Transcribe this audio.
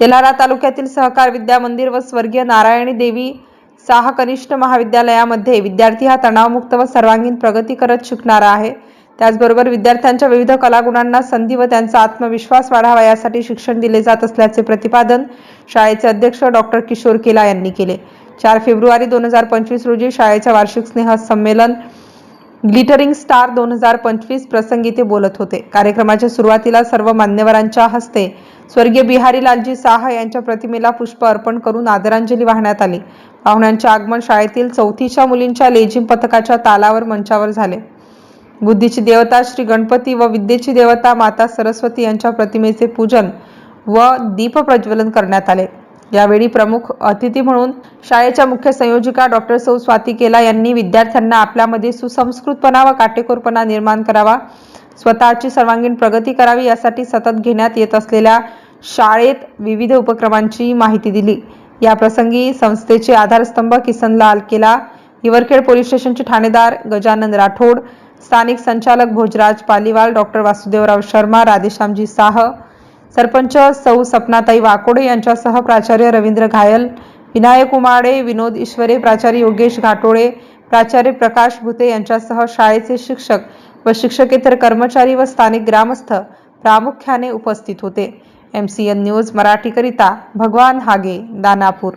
तेल्हारा तालुक्यातील सहकार विद्या मंदिर व स्वर्गीय नारायणी देवी सहा कनिष्ठ महाविद्यालयामध्ये विद्यार्थी हा तणावमुक्त व सर्वांगीण प्रगती करत शिकणारा आहे. त्याचबरोबर विद्यार्थ्यांच्या विविध कलागुणांना संधी व त्यांचा आत्मविश्वास वाढावा यासाठी शिक्षण दिले जात असल्याचे प्रतिपादन शाळेचे अध्यक्ष डॉक्टर किशोर केला यांनी केले. चार फेब्रुवारी दोन हजार पंचवीस रोजी शाळेच्या वार्षिक स्नेह संमेलन ग्लिटरिंग स्टार दोन हजार पंचवीस प्रसंगी ते बोलत होते. कार्यक्रमाच्या सुरुवातीला सर्व मान्यवरांच्या हस्ते स्वर्गीय बिहारी लालजी साह यांच्या प्रतिमेला पुष्प अर्पण करून आदरांजली वाहण्यात आली. पाहुण्यांचे आगमन शाळेतील चौथीच्या मुलींच्या लेझिम पथकाच्या तालावर मंचावर झाले. बुद्धीची देवता श्री गणपती व विद्येची देवता माता सरस्वती यांच्या प्रतिमेचे पूजन व दीप प्रज्वलन करण्यात आले. यावेळी प्रमुख अतिथी म्हणून शाळेच्या मुख्य संयोजिका डॉक्टर सौ स्वाती केला यांनी विद्यार्थ्यांना आपल्यामध्ये सुसंस्कृतपणा व काटेकोरपणा निर्माण करावा स्वतःची सर्वांगीण प्रगती करावी यासाठी सतत घेण्यात येत असलेल्या शाळेत विविध उपक्रमांची माहिती दिली. या प्रसंगी संस्थेचे आधारस्तंभ किसनलाल केला हिवरखेड पोलीस स्टेशनचे ठाणेदार गजानन राठोड स्थानिक संचालक भोजराज पालीवाल डॉक्टर वासुदेवराव शर्मा राधेश्यामजी साह सरपंच सौ सपनाताई वाकोडे यांच्यासह प्राचार्य रवींद्र घायल विनायक उमाडे विनोद ईश्वरे प्राचार्य योगेश घाटोळे प्राचार्य प्रकाश भुते यांच्यासह शाळेचे शिक्षक व शिक्षकेतर कर्मचारी व स्थानिक ग्रामस्थ प्रामुख्याने उपस्थित होते. एम सी एन न्यूज मराठीकरिता भगवान हागे दानापूर.